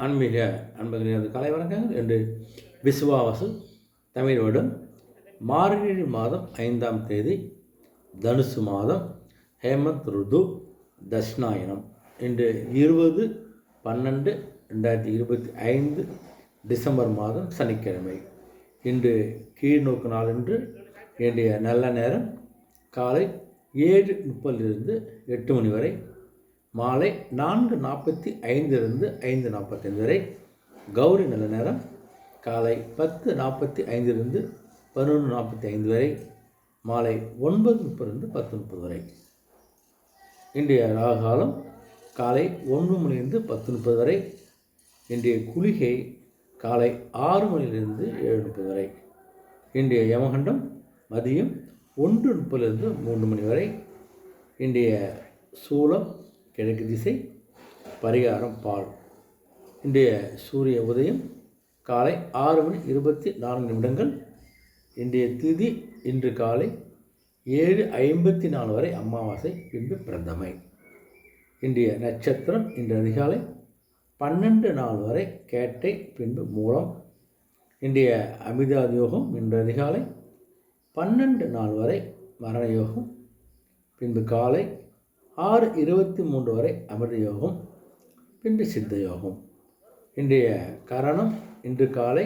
ஆன்மீக அன்பர்களது கலை வணக்கங்கள் என்று விசுவாவசு தமிழ் வருடம் மார்கழி மாதம் ஐந்தாம் தேதி தனுசு மாதம் ஹேமந்த் ருது தஷ்ணாயனம் இன்று இருபது பன்னெண்டு ரெண்டாயிரத்தி இருபத்தி ஐந்து டிசம்பர் மாதம் சனிக்கிழமை. இன்று கீழ்நோக்கு நாளன்று என்னுடைய நல்ல நேரம் காலை ஏழு முப்பதிலிருந்து எட்டு மணி வரை மாலை நான்கு நாற்பத்தி ஐந்திலிருந்து ஐந்து நாற்பத்தைந்து வரை. கௌரி நல்ல நேரம். காலை பத்து நாற்பத்தி ஐந்திலிருந்து பதினொன்று நாற்பத்தி ஐந்து வரை. மாலை ஒன்பது முப்பதுலேருந்து பத்து முப்பது வரை. இன்றைய ராகாலம் காலை ஒன்று மணிலிருந்து பத்து முப்பது வரை. இன்றைய குளிகை காலை ஆறு மணிலிருந்து ஏழு முப்பது வரை. இன்றைய யமகண்டம் மதியம் ஒன்று முப்பதுலேருந்து மூன்று மணி வரை. இன்றைய சூலம் கிழக்கு திசை பரிகாரம் பால். இன்றைய சூரிய உதயம் காலை ஆறு மணி இருபத்தி நான்கு நிமிடங்கள். இன்றைய திதி இன்று காலை ஏழு ஐம்பத்தி நாலு வரை அமாவாசை பின்பு பிரதமை. இன்றைய நட்சத்திரம் இன்று அதிகாலை பன்னெண்டு நாள் வரை கேட்டை பின்பு மூலம். இன்றைய அமிதாதியோகம் இன்று அதிகாலை பன்னெண்டு நாள் வரை மரண யோகம் பின்பு காலை ஆறு இருபத்தி மூன்று வரை அமிர்த யோகம் பின்பு சித்த யோகம். இன்றைய கரணம் இன்று காலை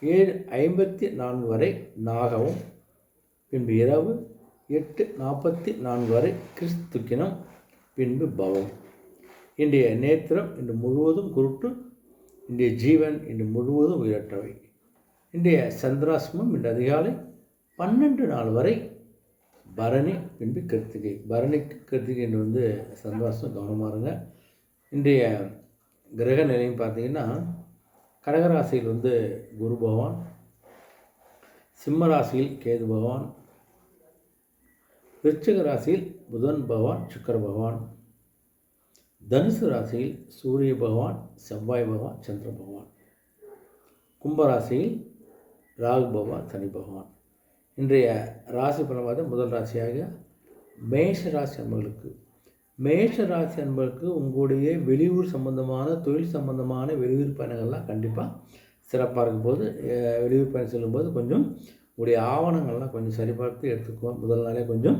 ஏழு ஐம்பத்தி நான்கு வரை நாகவும் பின்பு இரவு எட்டு நாற்பத்தி நான்கு வரை கிறிஸ்துக்கினம் பின்பு பவம். இன்றைய நேத்திரம் இன்று முழுவதும் குருட்டு இன்றைய ஜீவன் இன்று முழுவதும் உயிரற்றவை. இன்றைய சந்திராசிரமம் இன்று அதிகாலை பன்னெண்டு நாள் வரை பரணி பின்பு கிருத்திகை. பரணி கிருத்திகை என்று வந்து சந்தோஷம் கவனமாக இருங்க. இன்றைய கிரக நிலையும் பார்த்தீங்கன்னா கடகராசியில் வந்து குரு பகவான் சிம்ம ராசியில் கேது பகவான் விருச்சிக ராசியில் புதன் பகவான் சுக்கர பகவான் தனுசு ராசியில் சூரிய பகவான் செவ்வாய் பகவான் சந்திர பகவான். கும்பராசியில் ராகு பகவான் சனி பகவான். இன்றைய ராசி பலமாக முதல் ராசியாக மேஷ ராசி அன்பர்களுக்கு. மேஷ ராசி அன்பர்களுக்கு உங்களுடைய வெளியூர் சம்பந்தமான தொழில் சம்பந்தமான வெளியூர் பயணங்கள்லாம் கண்டிப்பாக சிறப்பாக இருக்கும்போது வெளியூர் பயணம் செல்லும்போது கொஞ்சம் உங்களுடைய ஆவணங்கள்லாம் கொஞ்சம் சரிபார்த்து எடுத்துக்கோ முதல் நாளே கொஞ்சம்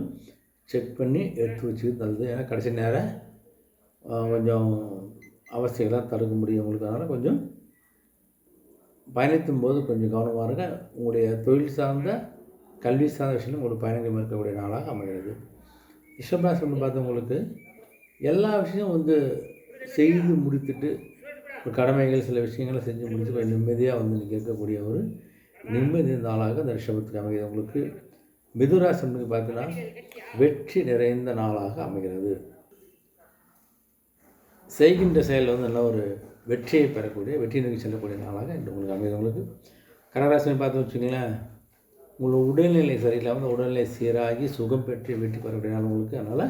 செக் பண்ணி எடுத்து வச்சுக்கிறது நல்லது. ஏன்னா கடைசி நேரம் கொஞ்சம் அவசியங்கள்லாம் தடுக்க முடியும் உங்களுக்கு அதனால் கொஞ்சம் பயணித்தும் போது கொஞ்சம் கவனமாக இருங்க. உங்களுடைய தொழில் சார்ந்த கல்வி சார்ந்த விஷயம் உங்களுக்கு பயணங்கள் இருக்கக்கூடிய நாளாக அமைகிறது. ரிஷபராசின்னு பார்த்தவங்களுக்கு எல்லா விஷயமும் வந்து செய்து முடித்துட்டு ஒரு கடமைகள் சில விஷயங்களை செஞ்சு முடித்து கொஞ்சம் நிம்மதியாக வந்து நீங்கள் இருக்கக்கூடிய ஒரு நிம்மதி நாளாக அந்த ரிஷபத்துக்கு அமைகிறது. உங்களுக்கு மிதுராசனுக்கு பார்த்தீங்கன்னா வெற்றி நிறைந்த நாளாக அமைகிறது. செய்கின்ற செயலில் வந்து நல்ல ஒரு வெற்றியை பெறக்கூடிய வெற்றி நோக்கி செல்லக்கூடிய நாளாக இன்று உங்களுக்கு அமைகிறது. உங்களுக்கு கடகராசினை பார்த்து வச்சுங்களேன் உங்களோட உடல்நிலை சரியில்லாமல் உடல்நிலை சீராகி சுகம் பெற்று வெற்றி வரக்கூடிய நாள் உங்களுக்கு. அதனால்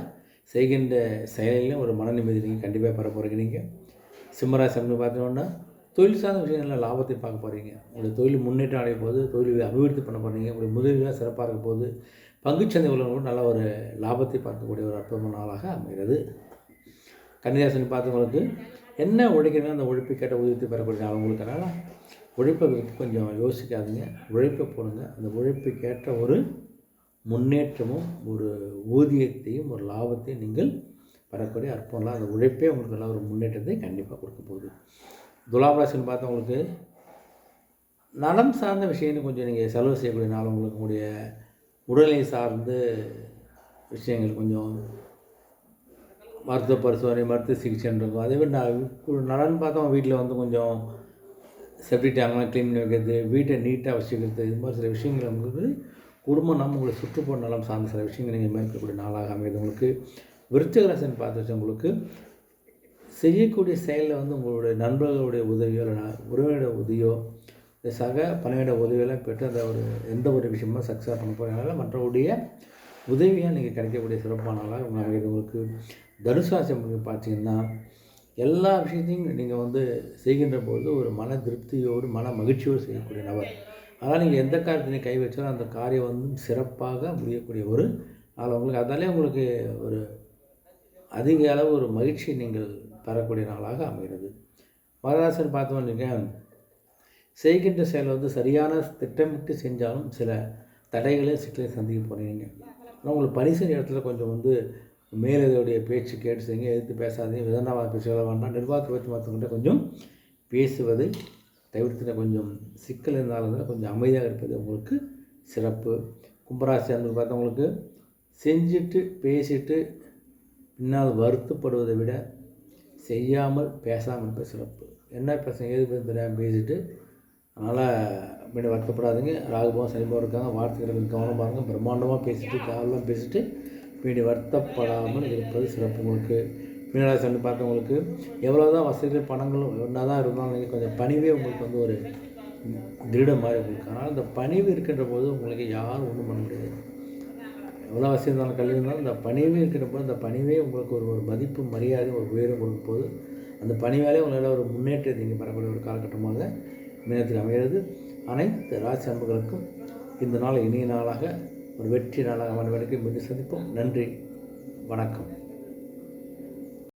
செய்கின்ற செயலிலும் ஒரு மன நிம்மதி நீங்கள் கண்டிப்பாக பெற போகிறீங்க நீங்கள் சிம்மராசம்னு பார்த்தோன்னா தொழில் சார்ந்த விஷயங்களில் லாபத்தை பார்க்க போகிறீங்க உங்களுடைய தொழில் முன்னேற்றம் அடைய போது தொழில் அபிவிருத்தி பண்ண போகிறீங்க உங்களுடைய முதலீடுகள் சிறப்பாக இருக்க போது பங்குச்சந்தை உள்ளவங்களும் நல்ல ஒரு லாபத்தை பார்க்கக்கூடிய ஒரு அற்புதமான நாளாக அமைகிறது. கன்னிராசன் பார்த்தவங்களுக்கு என்ன உழைக்கணும் அந்த ஒழிப்பு கேட்ட உதவி பெறக்கூடிய நாள் உங்களுக்கு அதனால் உழைப்பை கொஞ்சம் யோசிக்காதீங்க. உழைப்பை போடுங்க. அந்த உழைப்புக்கேற்ற ஒரு முன்னேற்றமும் ஒரு ஊதியத்தையும் ஒரு லாபத்தையும் நீங்கள் பெறக்கூடிய அற்பம்லாம் அந்த உழைப்பே உங்களுக்கு நல்ல ஒரு முன்னேற்றத்தை கண்டிப்பாக கொடுக்க போகுது. துலாபராசின்னு பார்த்தவங்களுக்கு நலம் சார்ந்த விஷயம்னு கொஞ்சம் நீங்கள் செலவு செய்யக்கூடிய நாள் உங்களுக்கு உங்களுடைய உடலை சார்ந்து விஷயங்கள் கொஞ்சம் மருத்துவ பரிசோதனை மருத்துவ சிகிச்சைன்னு இருக்கும் அதே மாதிரி நான் கு- நலன் பார்த்தோம் வீட்டில் வந்து கொஞ்சம் செப்டி டேங்க்லாம் க்ளீன் பண்ணி வைக்கிறது வீட்டை நீட்டாக வச்சுக்கிறது இது மாதிரி சில விஷயங்கள் உங்களுக்கு குடும்பம் நம்ம உங்களை சுற்றுப்புற நலம் சார்ந்த சில விஷயங்கள் நீங்கள் மேற்கக்கூடிய நாளாக அமையுது உங்களுக்கு. விருச்சகராசன் பார்த்து வச்சவங்களுக்கு செய்யக்கூடிய செயலில் வந்து உங்களுடைய நண்பர்களுடைய உதவியோ இல்லை உறவினோட உதவியோ சக பணியிட உதவியெல்லாம் பெற்று அந்த ஒரு எந்த ஒரு விஷயமும் சக்ஸஸ் பண்ண போகிறதுனால மற்றவருடைய உதவியாக நீங்கள் கிடைக்கக்கூடிய சிறப்பான நாளாக உங்கள் அமைகிறது உங்களுக்கு தனுசாசம் பார்த்தீங்கன்னா எல்லா விஷயத்தையும் நீங்கள் வந்து செய்கின்ற போது ஒரு மன திருப்தியோடு மன மகிழ்ச்சியோடு செய்யக்கூடிய நபர். அதனால் நீங்கள் எந்த காரியத்தையும் கை வச்சாலும் அந்த காரியம் வந்து சிறப்பாக முடியக்கூடிய ஒரு நாள் உங்களுக்கு அதாலே உங்களுக்கு ஒரு அதிக அளவு ஒரு மகிழ்ச்சி நீங்கள் பெறக்கூடிய நாளாக அமைகிறது. மகராசன் பார்த்தோம்னு வச்சுக்கோங்க, செய்கின்ற செயல் வந்து சரியான திட்டமிட்டு செஞ்சாலும் சில தடைகளே சிக்கலை சந்திக்க போகிறீங்க ஆனால் உங்களுக்கு பணி இடத்துல கொஞ்சம் வந்து மேலதிகளுடைய பேச்சு கேட்டு செய்யுங்க எதிர்த்து பேசாதீங்க விதண்டாவாத பேசுகிற வேண்டாம். நிர்வாகத்தை பற்றி மற்றவங்கள்ட்ட கொஞ்சம் பேசுவதை தவிர்த்து கொஞ்சம் சிக்கல் இருந்தாலும் கொஞ்சம் அமைதியாக இருப்பது உங்களுக்கு சிறப்பு. கும்பராசி அன்பு பார்த்தவங்களுக்கு செஞ்சுட்டு பேசிட்டு பின்னால் வருத்தப்படுவதை விட செய்யாமல் பேசாமல் இருப்பது சிறப்பு. என்ன பேசுங்க ஏது பேசுகிறேன் தெரியாமல் பேசிட்டு அதனால் அப்படி வருத்தப்படாதீங்க ராகுபவம் சனிபவம் இருக்காங்க. வார்த்தைகள் கவனம் பாருங்கள் பிரம்மாண்டமாக பேசிட்டு தேவையெல்லாம் பேசிட்டு பின்னாடி வருத்தப்படாமல் இருப்பது சிறப்பு உங்களுக்கு. மீனராசி வந்து பார்த்தவங்களுக்கு எவ்வளோ தான் வசதிகள் பணங்களும் என்ன தான் இருந்தாலும் நீங்கள் கொஞ்சம் பணிவே உங்களுக்கு வந்து ஒரு திருடம் மாதிரி உங்களுக்கு அதனால் இந்த பணிவு இருக்கின்ற போது உங்களுக்கு யாரும் ஒன்றும் பண்ண முடியாது. எவ்வளோ வசதி இருந்தாலும் கல்வி இருந்தாலும் இந்த பணிவே இருக்கின்ற போது அந்த பணிவே உங்களுக்கு ஒரு ஒரு மதிப்பு மரியாதை ஒரு உயரம் கொடுக்கும் போது அந்த பணிவாலே உங்களால் ஒரு முன்னேற்றத்தை நீங்கள் பெறக்கூடிய ஒரு காலகட்டமாக மீனத்துக்கு அமைகிறது. அனைத்து ராசி அன்புகளுக்கும் இந்த நாள் இனிய நாளாக ஒரு வெற்றி நாளாக அமைவதற்கு மீண்டும் சந்திப்போம். நன்றி. வணக்கம்.